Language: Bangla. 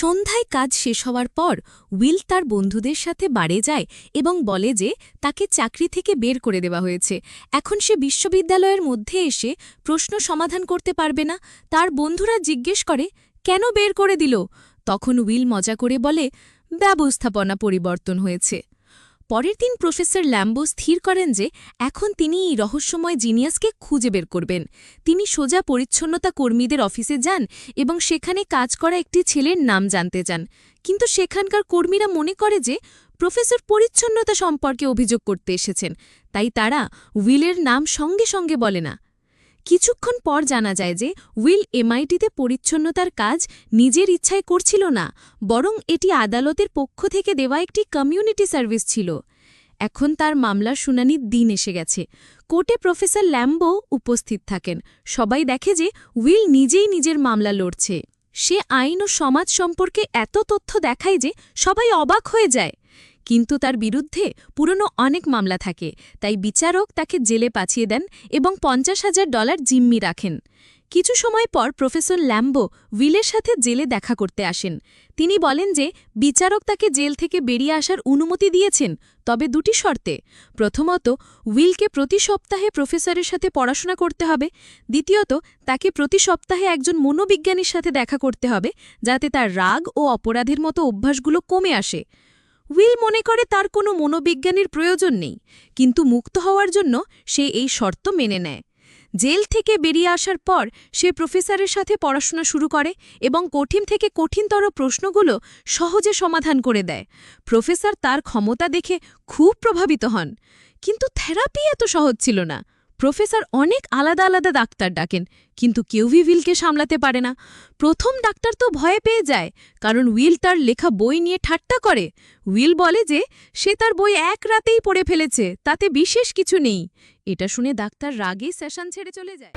সন্ধ্যায় কাজ শেষ হওয়ার পর উইল তার বন্ধুদের সাথে বাড়ে যায় এবং বলে যে তাকে চাকরি থেকে বের করে দেওয়া হয়েছে। এখন সে বিশ্ববিদ্যালয়ের মধ্যে এসে প্রশ্ন সমাধান করতে পারবে না। তার বন্ধুরা জিজ্ঞেস করে, কেন বের করে দিল? তখন উইল মজা করে বলে, ব্যবস্থাপনা পরিবর্তন হয়েছে। পরের দিন প্রফেসর ল্যাম্বো স্থির করেন যে এখন তিনি এই রহস্যময় জিনিয়াসকে খুঁজে বের করবেন। তিনি সোজা পরিচ্ছন্নতা কর্মীদের অফিসে যান এবং সেখানে কাজ করা একটি ছেলের নাম জানতে চান। কিন্তু সেখানকার কর্মীরা মনে করে যে প্রফেসর পরিচ্ছন্নতা সম্পর্কে অভিযোগ করতে এসেছেন। তাই তারা উইলের নাম সঙ্গে সঙ্গে বলে না। কিছুক্ষণ পর জানা যায় যে উইল এমআইটিতে পরিচ্ছন্নতার কাজ নিজের ইচ্ছায় করছিল না, বরং এটি আদালতের পক্ষ থেকে দেওয়া একটি কমিউনিটি সার্ভিস ছিল। এখন তার মামলার শুনানির দিন এসে গেছে। কোর্টে প্রফেসর ল্যাম্বো উপস্থিত থাকেন। সবাই দেখে যে উইল নিজেই নিজের মামলা লড়ছে। সে আইন ও সমাজ সম্পর্কে এত তথ্য দেখায় যে সবাই অবাক হয়ে যায়। কিন্তু তার বিরুদ্ধে পুরনো অনেক মামলা থাকে, তাই বিচারক তাকে জেলে পাঠিয়ে দেন এবং পঞ্চাশ হাজার ডলার জিম্মি রাখেন। কিছু সময় পর প্রফেসর ল্যাম্বো উইলের সাথে জেলে দেখা করতে আসেন। তিনি বলেন যে, বিচারক তাকে জেল থেকে বেরিয়ে আসার অনুমতি দিয়েছেন, তবে দুটি শর্তে। প্রথমত, উইলকে প্রতি সপ্তাহে প্রফেসরের সাথে পড়াশোনা করতে হবে। দ্বিতীয়ত, তাকে প্রতি সপ্তাহে একজন মনোবিজ্ঞানীর সাথে দেখা করতে হবে, যাতে তার রাগ ও অপরাধের মতো অভ্যাসগুলো কমে আসে। উইল মনে করে তার কোনো মনোবিজ্ঞানীর প্রয়োজন নেই, কিন্তু মুক্ত হওয়ার জন্য সে এই শর্ত মেনে নেয়। জেল থেকে বেরিয়ে আসার পর সে প্রফেসরের সাথে পড়াশোনা শুরু করে এবং কঠিন থেকে কঠিনতর প্রশ্নগুলো সহজে সমাধান করে দেয়। প্রফেসর তার ক্ষমতা দেখে খুব প্রভাবিত হন, কিন্তু থেরাপি এত সহজ ছিল না। প্রফেসর অনেক আলাদা আলাদা ডাক্তার ডাকেন, কিন্তু কেউই উইলকে সামলাতে পারে না। প্রথম ডাক্তার তো ভয়ে পেয়ে যায়, কারণ উইল তার লেখা বই নিয়ে ঠাট্টা করে। উইল বলে যে, সে তার বই এক রাতেই পড়ে ফেলেছে, তাতে বিশেষ কিছু নেই। এটা শুনে ডাক্তার রাগেই সেশন ছেড়ে চলে যায়।